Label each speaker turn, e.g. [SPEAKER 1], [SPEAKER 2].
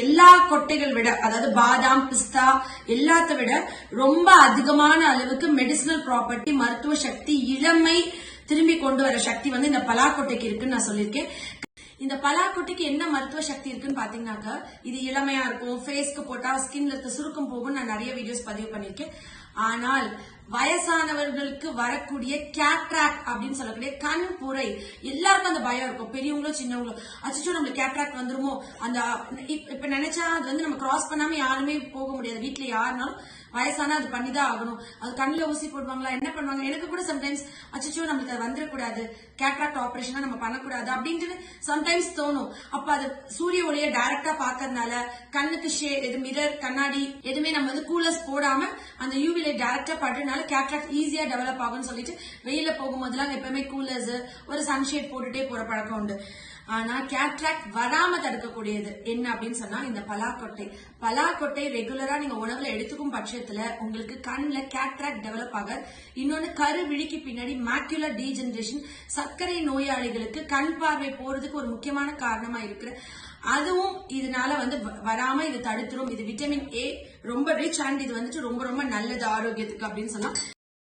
[SPEAKER 1] எல்லா கொட்டைகள் விட அதாவது பாதாம் பிஸ்தா எல்லாத்த விட ரொம்ப அதிகமான அளவுக்கு மெடிசினல் ப்ராப்பர்ட்டி மருத்துவ சக்தி இளமை திரும்பி கொண்டு வர சக்தி வந்து இந்த பலாக்கொட்டைக்கு இருக்குன்னு நான் சொல்லியிருக்கேன். இந்த பலாக்கொட்டைக்கு என்ன மருத்துவ சக்தி இருக்குன்னு பாத்தீங்கன்னாக்கா இது இளமையா இருக்கும் ஃபேஸ்க்கு போட்டா ஸ்கின்ல இருக்க சுருக்கம் போகும் நான் நிறைய வீடியோஸ் பதிவு பண்ணிருக்கேன் ஆனால் வயசானவர்களுக்கு வரக்கூடிய கேட்ராக் அப்படின்னு சொல்லக்கூடிய கண் புரை. எல்லாருக்கும் அந்த பயம் இருக்கும். பெரியவங்களோ சின்னவங்களோ அச்சோ நம்மளுக்கு கேட்ராக் வந்துருமோ? அந்த இப்ப நினைச்சா அது வந்து நம்ம கிராஸ் பண்ணாம யாருமே போக முடியாது. வீட்டுல யாருனாலும் வயசானா அது பண்ணிதான் ஆகணும். அது கண்ணில் ஊசி போடுவாங்களா? என்ன பண்ணுவாங்க? எனக்கு கூட சம்டைம்ஸ் அச்சோ நம்மளுக்கு அது வந்துடக்கூடாது கேட்ராக்ட் ஆப்ரேஷனா நம்ம பண்ணக்கூடாது அப்படின்ட்டு சம்டைம்ஸ் தோணும். அப்ப அது சூரிய ஒளியை டைரக்டா பாக்கறதுனால கண்ணுக்கு ஷேட் இது மிரர் கண்ணாடி எதுவுமே நம்ம வந்து கூலர்ஸ் போடாம அந்த யூவி லைட் டேரக்டா படுறதுனால கேட்ராக்ட் ஈஸியா டெவலப் ஆகும்னு சொல்லிட்டு வெயில போகும்போதெல்லாம் எப்பவுமே கூலர்ஸ் ஒரு சன்ஷேட் போட்டுட்டே போற பழக்கம் உண்டு. ஆனா கேட்ராக்ட் வராம தடுக்கக்கூடியது. என்ன அப்படின்னு சொன்னா இந்த பலாக்கொட்டை. பலாக்கொட்டை ரெகுலரா நீங்க உணவுல எடுத்துக்கும் பட்சத்துல உங்களுக்கு கண்ணுல கேட்ராக்ட் டெவலப் ஆக இன்னொன்னு கரு விழிக்கு பின்னாடி மேக்யூலர் டீஜென்ரேஷன் சர்க்கரை நோயாளிகளுக்கு கண் பார்வை போறதுக்கு ஒரு முக்கியமான காரணமா இருக்கிற அதுவும் இதனால வந்து வ- வராம இது தடுத்துரும். இது விட்டமின் ஏ ரொம்ப ரிச் அண்ட் இது வந்துட்டு ரொம்ப ரொம்ப நல்லது ஆரோக்கியத்துக்கு அப்படின்னு சொன்னா